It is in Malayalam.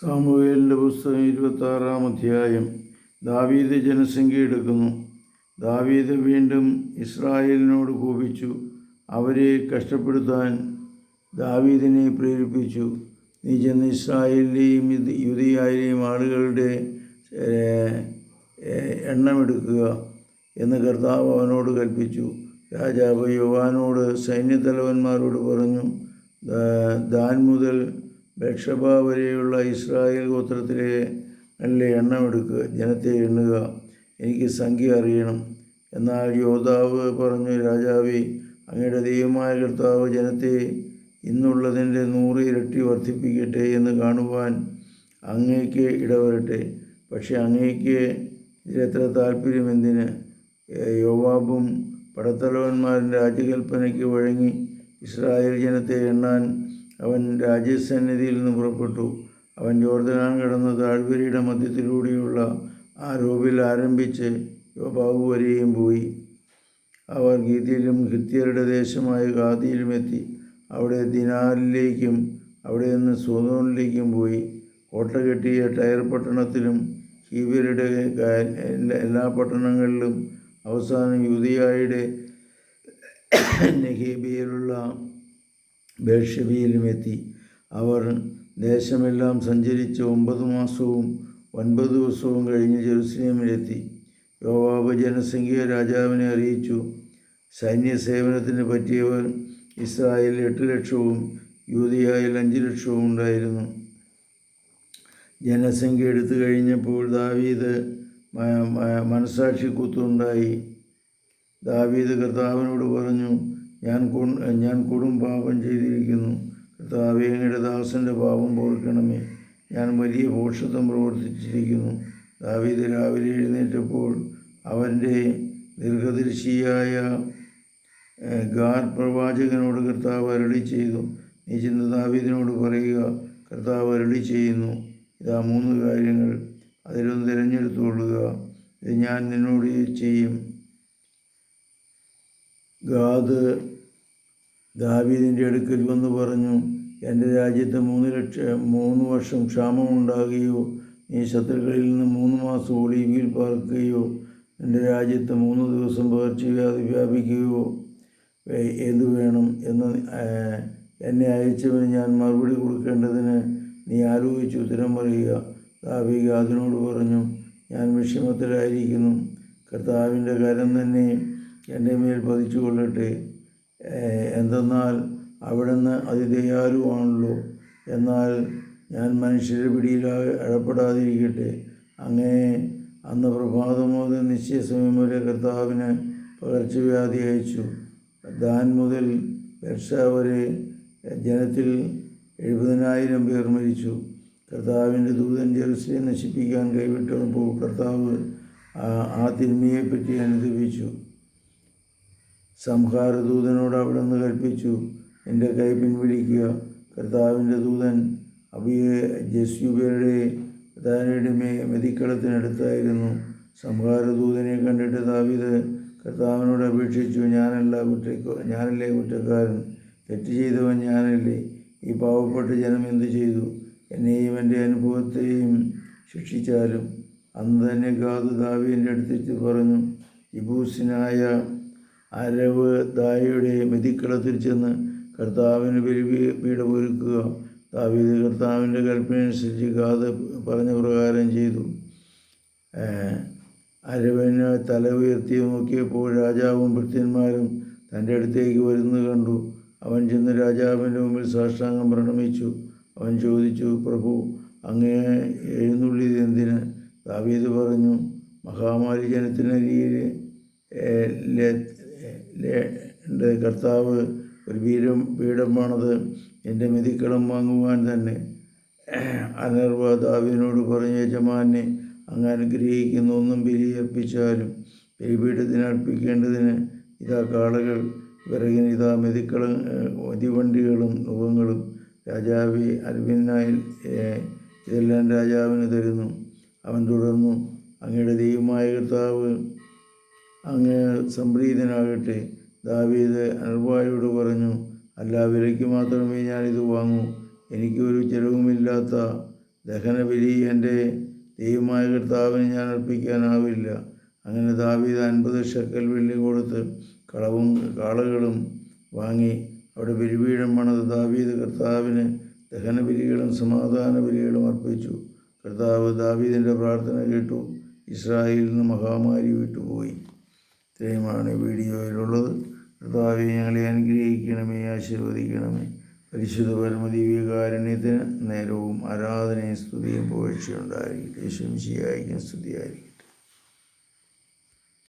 സാമുവേലിന്റെ പുസ്തകം ഇരുപത്താറാം അധ്യായം. ദാവീദ് ജനസംഖ്യ എടുക്കുന്നു. ദാവീദ് വീണ്ടും ഇസ്രായേലിനോട് കോപിച്ചു. അവരെ കഷ്ടപ്പെടുത്താൻ ദാവീദിനെ പ്രേരിപ്പിച്ചു. നീ ചെന്ന് ഇസ്രായേലിലെയും യുദ്ധ- യൂദയായിലെയും ആളുകളുടെ എണ്ണമെടുക്കുക എന്ന് കർത്താവ് അവനോട് കൽപ്പിച്ചു. രാജാവ് യുവാനോട് സൈന്യത്തലവന്മാരോട് പറഞ്ഞു ദാൻ മുതൽ ബക്ഷബ വരെയുള്ള ഇസ്രായേൽ ഗോത്രത്തിലെ നല്ല എണ്ണമെടുക്കുക ജനത്തെ എണ്ണുക എനിക്ക് സംഖ്യ അറിയണം. എന്നാൽ യോദ്ധാവ് പറഞ്ഞു രാജാവേ അങ്ങയുടെ ദൈവമായ കർത്താവ് ജനത്തെ ഇന്നുള്ളതിന്റെ നൂറ് ഇരട്ടി വർദ്ധിപ്പിക്കട്ടെ എന്ന് കാണുവാൻ അങ്ങേക്ക് ഇടവരട്ടെ. പക്ഷേ അങ്ങേക്ക് ഇതിലെത്ര താല്പര്യം എന്തിന്? യോവാബും പടത്തലവന്മാരുടെ രാജ്യകൽപ്പനയ്ക്ക് വഴങ്ങി ഇസ്രായേൽ ജനത്തെ എണ്ണാൻ അവൻ രാജ്യസന്നിധിയിൽ നിന്ന് പുറപ്പെട്ടു. അവൻ ജോർദനാൻ കിടന്ന താഴ്വരയുടെ മധ്യത്തിലൂടെയുള്ള ആ റോബിൽ ആരംഭിച്ച് യോബാവു വരെയും പോയി. അവർ ഗീതിയിലും ഹിത്യരുടെ ദേശമായ ഗാദിയിലും എത്തി. അവിടെ ദിനാലിലേക്കും അവിടെ നിന്ന് സോതോണിലേക്കും പോയി. കോട്ട കെട്ടിയ ടയർ പട്ടണത്തിലും എല്ലാ എല്ലാ പട്ടണങ്ങളിലും അവസാനം യുദിയായുടെ നെഹീബിയിലുള്ള ബേർഷബിയിലും എത്തി അവർ ദേശമെല്ലാം സഞ്ചരിച്ച് ഒമ്പത് മാസവും ഒൻപത് ദിവസവും കഴിഞ്ഞ് ജെറുസലേമിലെത്തി. യോവാബ് ജനസംഖ്യ രാജാവിനെ അറിയിച്ചു. സൈന്യ സൈന്യസേവനത്തിന് പറ്റിയവർ ഇസ്രായേലിൽ എട്ട് ലക്ഷവും യൂതിയായിൽ അഞ്ച് ലക്ഷവും ഉണ്ടായിരുന്നു. ജനസംഖ്യ എടുത്തു കഴിഞ്ഞപ്പോൾ ദാവീദ് മനസാക്ഷി കുത്തുണ്ടായി ദാവീദ് കർത്താവിനോട് പറഞ്ഞു ഞാൻ ഞാൻ കൊടും പാപം ചെയ്തിരിക്കുന്നു. കർത്താവേ അങ്ങയുടെ ദാസന്റെ പാപം പോർക്കണമേ ഞാൻ വലിയ ഭോഷത്വം പ്രവർത്തിച്ചിരിക്കുന്നു. ദാവീദ് രാവിലെ എഴുന്നേറ്റപ്പോൾ അവന്റെ ദീർഘദർശിയായ ഗാർ പ്രവാചകനോട് കർത്താവ് അരളി ചെയ്തു. നീ ചെന്ന് ദാവീദിനോട് പറയുക. കർത്താവ് അരളി ചെയ്യുന്നു. ഇതാ മൂന്ന് കാര്യങ്ങൾ. അതിലൊന്ന് തിരഞ്ഞെടുത്തുകൊള്ളുക ഇത് ഞാൻ നിന്നോട് ചെയ്യും. ഗാദ് ദാവീദിന്റെ അടുക്കൽ വന്ന് പറഞ്ഞു എന്റെ രാജ്യത്ത് മൂന്ന് ലക്ഷം മൂന്ന് വർഷം ക്ഷാമം ക്ഷാമമുണ്ടാകുകയോ നീ ശത്രുക്കളിൽ നിന്ന് മൂന്ന് മാസം ഒളിവിൽ പാർക്കുകയോ എന്റെ രാജ്യത്ത് മൂന്ന് ദിവസം പകർച്ചവ്യാധി വ്യാപിക്കുകയോ എന്തു വേണം എന്ന് എന്നെ അയച്ചവന് ഞാൻ മറുപടി കൊടുക്കേണ്ടതിന് നീ ആലോചിച്ച് ഉത്തരം പറയുക. ദാവിക അതിനോട് പറഞ്ഞു ഞാൻ വിഷമത്തിലായിരിക്കുന്നു. കർത്താവിന്റെ കരം തന്നെ എന്റെ മേൽ പതിച്ചു കൊള്ളട്ടെ എന്തെന്നാൽ അവിടുന്ന് അതിദയാലുവാണല്ലോ. എന്നാൽ ഞാൻ മനുഷ്യരുടെ പിടിയിൽ ഇടപെടാതിരിക്കട്ടെ. അങ്ങനെ അന്ന് പ്രഭാതം മുതൽ നിശ്ചയ സമയം വരെ കർത്താവിന് പകർച്ചവ്യാധി അയച്ചു. ദാൻ മുതൽ വർഷ വരെ ജനത്തിൽ എഴുപതിനായിരം പേർ മരിച്ചു. കർത്താവിന്റെ ദൂതൻ ജെറുസലേം നശിപ്പിക്കാൻ കൈവിട്ടപ്പോൾ കർത്താവ് ആ- തിന്മയെപ്പറ്റി അനുദപിച്ചു സംഹാരദൂതനോട് അവിടെ നിന്ന് കൽപ്പിച്ചു. എന്റെ കൈ പിൻവലിക്കുക. കർത്താവിന്റെ ദൂതൻ അബിയെ ജസ്യുബയുടെ പ്രധാനയുടെ മേ മെതിക്കളത്തിനടുത്തായിരുന്നു. സംഹാരദൂതനെ കണ്ടിട്ട് ദാവീദ് കർത്താവിനോട് അപേക്ഷിച്ചു ഞാനല്ല കുറ്റ ഞാനല്ലേ കുറ്റക്കാരൻ? തെറ്റ് ചെയ്തവൻ ഞാനല്ലേ? ഈ പാവപ്പെട്ട ജനം എന്തു ചെയ്തു? എന്നെയും എന്റെ അനുഭവത്തെയും ശിക്ഷിച്ചാലും? അന്ന് തന്നെ ഗാദു ദാവിന്റെ അടുത്തെത്തി പറഞ്ഞു ഇബൂസിനായ അരവ് ദായയുടെ മെതിക്കളത്തിൽ തിരിച്ചെന്ന് കർത്താവിന് ബലി പീഠമൊരുക്കുക ദാവീദ് കർത്താവിന്റെ കൽപ്പനയനുസരിച്ച് ഗാദ് പറഞ്ഞ പ്രകാരം ചെയ്തു. അരവന് തല ഉയർത്തി നോക്കിയപ്പോൾ രാജാവും ഭൃത്യന്മാരും തന്റെ അടുത്തേക്ക് വരുന്നത് കണ്ടു. അവൻ ചെന്ന് രാജാവിന്റെ മുമ്പിൽ സാഷ്ടാംഗം പ്രണമിച്ചു. അവൻ ചോദിച്ചു പ്രഭു അങ്ങേ എഴുന്നള്ളിയത് എന്തിന്? ദാവീദ് പറഞ്ഞു മഹാമാരി ജനത്തിനരിയിൽ കർത്താവ് ഒരു വീരം പീഠം എന്റെ മെതിക്കളം വാങ്ങുവാൻ തന്നെ. അനർവ ദാവിനോട് പറഞ്ഞ യജമാനെ അങ്ങ് അനുഗ്രഹിക്കുന്ന. ഒന്നും ബലിയർപ്പിച്ചാലും ബലിപീഠത്തിന് അർപ്പിക്കേണ്ടതിന് ഇതാ കാളകൾ വിറകിന് ഇതാ മെതിക്കള മതിവണ്ടികളും മുഖങ്ങളും രാജാവി അരവിനായി ഇതെല്ലാം രാജാവിന് തരുന്നു. അവൻ തുടർന്നു അങ്ങയുടെ ദൈവമായ കർത്താവ് അങ്ങ് സംപ്രീതനാകട്ടെ. ദാവീദ് അൽവായോട് പറഞ്ഞു അല്ല വിലയ്ക്ക് മാത്രമേ ഞാനിത് വാങ്ങൂ. എനിക്ക് ഒരു ചിലവുമില്ലാത്ത ദഹനബലി എന്റെ ദൈവമായ കർത്താവിന് ഞാൻ അർപ്പിക്കാനാവില്ല. അങ്ങനെ ദാവീദ് അൻപത് ഷക്കൽ വെള്ളി കൊടുത്ത് കളവും കാളകളും വാങ്ങി. അവിടെ ബലിപീഠം പണിത് ദാവീദ് കർത്താവിന് ദഹനബലികളും സമാധാന ബലികളും അർപ്പിച്ചു. കർത്താവ് ദാവീദിന്റെ പ്രാർത്ഥന കേട്ടു. ഇസ്രായേലിൽ നിന്ന് മഹാമാരി വിട്ടുപോയി. ഇത്രയുമാണ് വീഡിയോയിലുള്ളത്. കർത്താവെ ഞങ്ങളെ അനുഗ്രഹിക്കണമേ ആശീർവദിക്കണമേ. പരിശുദ്ധ പരമദിവ്യകാരുണ്യത്തിന് നേരവും ആരാധനയും സ്തുതിയും പോഴ്ചയുണ്ടായിരിക്കും യേശും ശിയായിരിക്കും സ്തുതിയായിരിക്കും